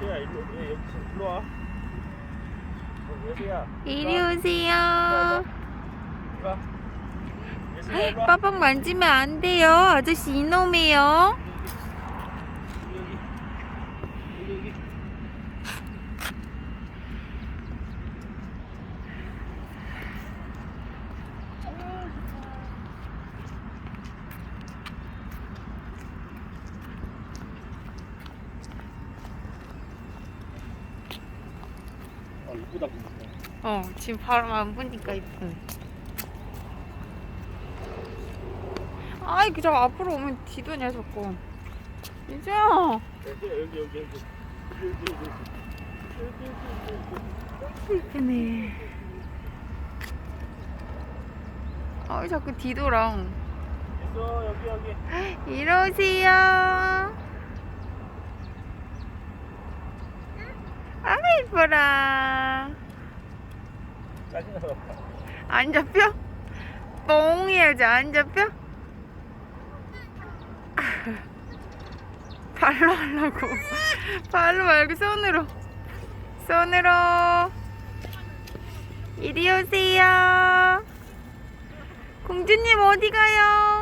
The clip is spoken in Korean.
일로 얘 여기 지금 일로 와. 어, 예수야. 이리 오세요. 와. 예수야 일로 와. 빠빵 만지면 안 돼요. 아저씨 이놈이에요. 여기 여기 여기 여기. 아 이쁘다 근데. 어, 지금 바람 안 부니까 이쁘네. 아이, 그저 앞으로 오면 뒤도냐, 자꾸. 이제야. 여기 여기 여기 여기 여기 여기 이쁘네. 아이, 자꾸 뒤돌아. 있어 여기 여기 이러세요. 짜증나 안 잡혀? 뽕 해야지, 안 잡혀? 발로 하려고. 발로 말고 손으로. 손으로. 이리 오세요. 공주님 어디 가요?